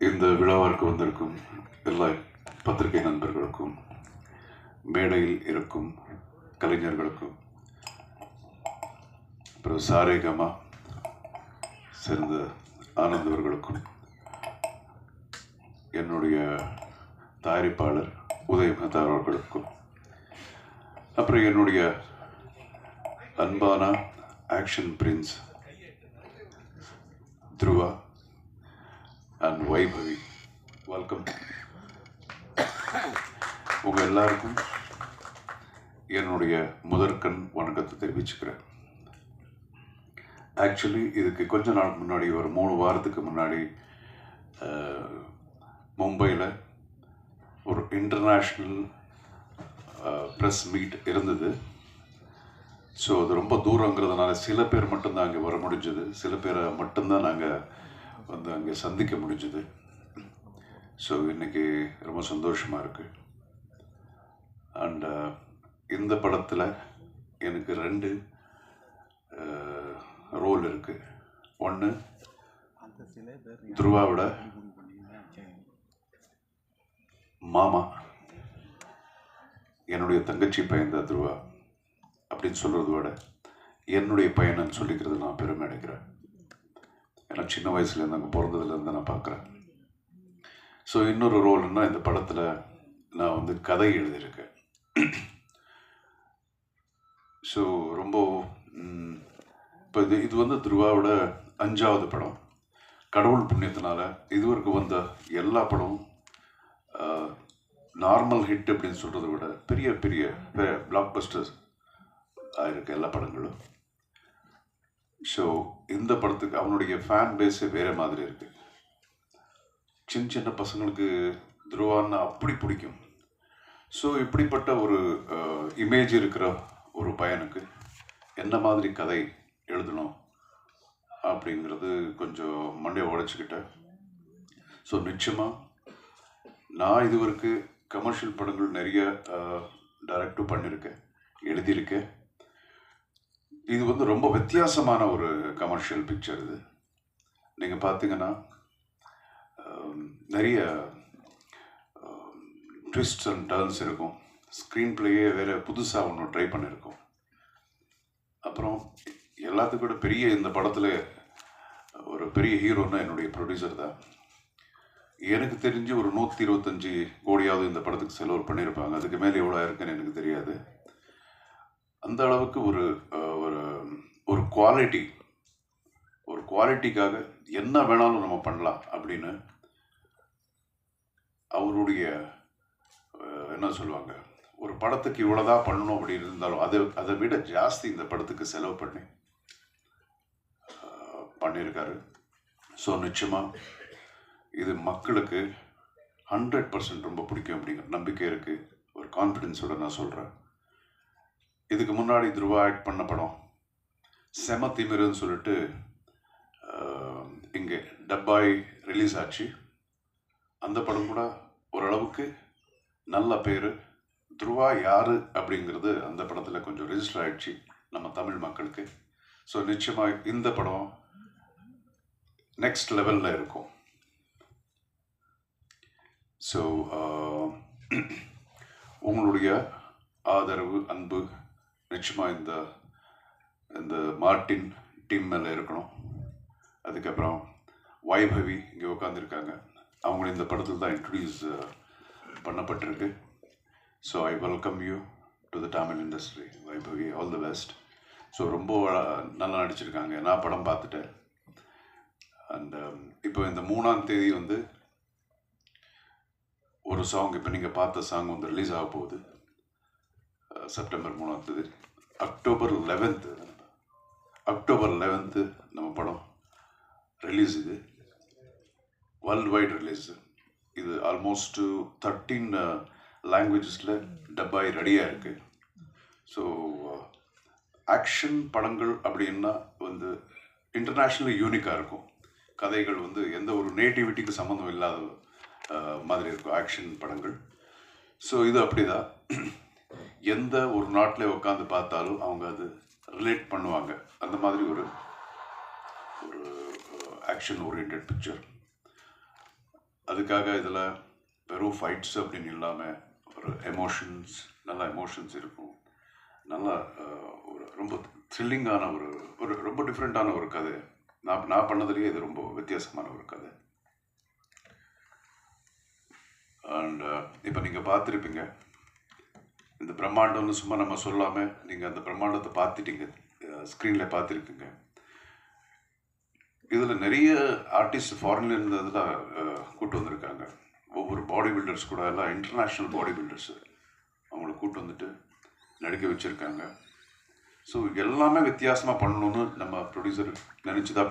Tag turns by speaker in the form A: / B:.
A: இந்த விழாவிற்கு வந்திருக்கும் எல்லா பத்திரிகை நண்பர்களுக்கும் மேடையில் இருக்கும் கலைஞர்களுக்கும் அப்புறம் சாரேகமா சேர்ந்த ஆனந்தவர்களுக்கும் என்னுடைய தயாரிப்பாளர் உதய் மெஹ்தா அவர்களுக்கும் அப்புறம் என்னுடைய அன்பான action Prince Dhruva Vaibhavi. Welcome உங்கள் எல்லாருக்கும் என்னுடைய முதற்கண் வணக்கத்தை தெரிவிச்சுக்கிறேன். ஆக்சுவலி இதுக்கு கொஞ்ச நாள் முன்னாடி ஒரு மூணு வாரத்துக்கு முன்னாடி மும்பையில் ஒரு இன்டர்நேஷ்னல் ப்ரெஸ் மீட் இருந்தது. ஸோ அது ரொம்ப தூரங்கிறதுனால சில பேர் மட்டும்தான் அங்கே வர முடிஞ்சது. சில பேரை மட்டும்தான் நாங்கள் வந்து அங்கே சந்திக்க முடிஞ்சது. ஸோ இன்றைக்கி ரொம்ப சந்தோஷமாக இருக்குது அண்ட் uh, இந்த படத்தில் எனக்கு ரெண்டு uh, ரோல் இருக்குது ஒன்று துருவாவோட மாமா. என்னுடைய தங்கச்சி பையன் தான் துருவா அப்படின்னு சொல்கிறத விட என்னுடைய பையனன்னு சொல்லிக்கிறது நான் பெருமை அடைக்கிறேன் ஏன்னா சின்ன வயசுலேருந்து அங்கே பிறந்ததுலேருந்து நான் பார்க்குறேன். ஸோ இன்னொரு ரோல்னா இந்த படத்தில் நான் வந்து கதை எழுதியிருக்கேன். ஸோ ரொம்ப இப்போ இது இது வந்து துருவாவோட அஞ்சாவது படம். கடவுள் புண்ணியத்தினால இதுவரைக்கும் வந்த எல்லா படமும் நார்மல் ஹிட் அப்படின்னு சொல்கிறத விட பெரிய பெரிய பிளாக் பஸ்டர்ஸ் ஆயிருக்கு எல்லா படங்களும். ஸோ இந்த படத்துக்கு அவனுடைய ஃபேன் பேஸே வேறு மாதிரி இருக்குது சின்ன சின்ன பசங்களுக்கு துருவான்னு அப்படி பிடிக்கும். ஸோ இப்படிப்பட்ட ஒரு இமேஜ் இருக்கிற ஒரு பையனுக்கு என்ன மாதிரி கதை எழுதணும் அப்படிங்கிறது கொஞ்சம் மண்டையை உடைச்சிக்கிட்டேன். ஸோ நிச்சயமாக நான் இதுவரைக்கு கமர்ஷியல் படங்கள் நிறைய டைரக்டும் பண்ணியிருக்கேன் எழுதியிருக்கேன். இது வந்து ரொம்ப வித்தியாசமான ஒரு கமர்ஷியல் பிக்சர் இது. நீங்கள் பார்த்தீங்கன்னா நிறைய ட்விஸ்ட் அண்ட் டர்ன்ஸ் இருக்கும். ஸ்க்ரீன் பிளேயே வேறு புதுசாக ஒன்று ட்ரை பண்ணியிருக்கோம் அப்புறம் எல்லாத்துக்கும் பெரிய இந்த படத்தில் ஒரு பெரிய ஹீரோன்னா என்னுடைய ப்ரொடியூசர் தான். எனக்கு தெரிஞ்சு ஒரு நூற்றி இருபத்தஞ்சி கோடியாவது இந்த படத்துக்கு செலவு பண்ணியிருப்பாங்க அதுக்கு மேலே எவ்வளோ இருக்குன்னு எனக்கு தெரியாது. அந்த அளவுக்கு ஒரு ஒரு ஒரு குவாலிட்டி ஒரு குவாலிட்டிக்காக என்ன வேணாலும் நம்ம பண்ணலாம் அப்படின்னு அவருடைய என்ன சொல்லுவாங்க ஒரு படத்துக்கு இவ்வளோதான் பண்ணணும் அப்படின்னு இருந்தாலும் அதை அதை விட ஜாஸ்தி இந்த படத்துக்கு செலவு பண்ணி பண்ணியிருக்காரு. ஸோ நிச்சயமாக இது மக்களுக்கு ஹண்ட்ரட் பர்சன்ட் ரொம்ப பிடிக்கும் அப்படிங்கிற நம்பிக்கை இருக்குது ஒரு கான்ஃபிடென்ஸோட நான் சொல்கிறேன் இதுக்கு முன்னாடி துருவா ஆக்ட் பண்ண படம். செம திமிருன்னு சொல்லிட்டு இங்கே டப்பாய் ரிலீஸ் ஆச்சு. அந்த படம் கூட ஓரளவுக்கு நல்ல பேர். துருவா யாரு அப்படிங்கிறது அந்த படத்தில் கொஞ்சம் ரெஜிஸ்டர் ஆயிடுச்சு நம்ம தமிழ் மக்களுக்கு. ஸோ நிச்சயமாக இந்த படம் நெக்ஸ்ட் லெவலில் இருக்கும். ஸோ உங்களுடைய ஆதரவு அன்பு நிச்சயமாக இந்த இந்த மார்ட்டின் டீம் மேலே இருக்கணும். அதுக்கப்புறம் வைபவி இங்கே உட்காந்துருக்காங்க அவங்களும் இந்த படத்தில் தான் இன்ட்ரடியூஸ் பண்ணப்பட்டிருக்கு. So I welcome you to the Tamil industry Vaibhavi. All the best so ரொம்ப நல்லா நடிச்சிருக்காங்க. நான் படம் பார்த்துட்டேன். அண்ட் இப்போ இந்த மூணாம் தேதி வந்து ஒரு சாங் இப்போ நீங்கள் பார்த்த சாங் வந்து ரிலீஸ் ஆக போகுது. செப்டம்பர் மூணாம் தேதி. அக்டோபர் லெவன்த்து அக்டோபர் லெவன்த்து நம்ம படம் ரிலீஸ் இது. வேர்ல்டு வைட் ரிலீஸு இது ஆல்மோஸ்ட் தேர்ட்டீன் லாங்குவேஜஸில் டப்பாய் ரெடியாக இருக்குது ஸோ ஆக்ஷன் படங்கள் அப்படின்னா வந்து இன்டர்நேஷ்னலி யூனிக்காக இருக்கும். கதைகள் வந்து எந்த ஒரு நேட்டிவிட்டிக்கு சம்மந்தம் இல்லாத uh, மாதிரி இருக்கும் ஆக்ஷன் படங்கள். ஸோ இது அப்படிதான். எந்த ஒரு நாட்டில் உட்காந்து பார்த்தாலும் அவங்க அது ரிலேட் பண்ணுவாங்க. அந்த மாதிரி ஒரு ஒரு ஆக்ஷன் ஓரியன்ட் பிக்சர் அதுக்காக இதில் வெறும் ஃபைட்ஸ் அப்படின்னு இல்லாமல் ஒரு எமோஷன்ஸ் நல்ல எமோஷன்ஸ் இருக்கும். நல்லா uh, ஒரு ரொம்ப த்ரில்லிங்கான ஒரு ஒரு ரொம்ப டிஃப்ரெண்ட்டான ஒரு கதை. நான் நான் பண்ணதுலேயே இது ரொம்ப வித்தியாசமான ஒரு கதை. அண்ட் uh, இப்போ நீங்கள் பார்த்துருப்பீங்க. இந்த பிரம்மாண்டம்னு சும்மா நம்ம சொல்லாமல் நீங்கள் அந்த பிரம்மாண்டத்தை பார்த்துட்டீங்க. ஸ்க்ரீனில் பார்த்துருக்கீங்க. இதில் நிறைய ஆர்டிஸ்ட் ஃபாரின்லேருந்து இதெல்லாம் கூட்டு வந்திருக்காங்க. ஒவ்வொரு பாடி பில்டர்ஸ் கூட எல்லாம் இன்டர்நேஷ்னல் பாடி பில்டர்ஸு அவங்கள கூப்பிட்டு வந்துட்டு நடிக்க வச்சுருக்காங்க. ஸோ எல்லாமே வித்தியாசமாக பண்ணணும்னு நம்ம ப்ரொடியூசர் நினச்சி தான்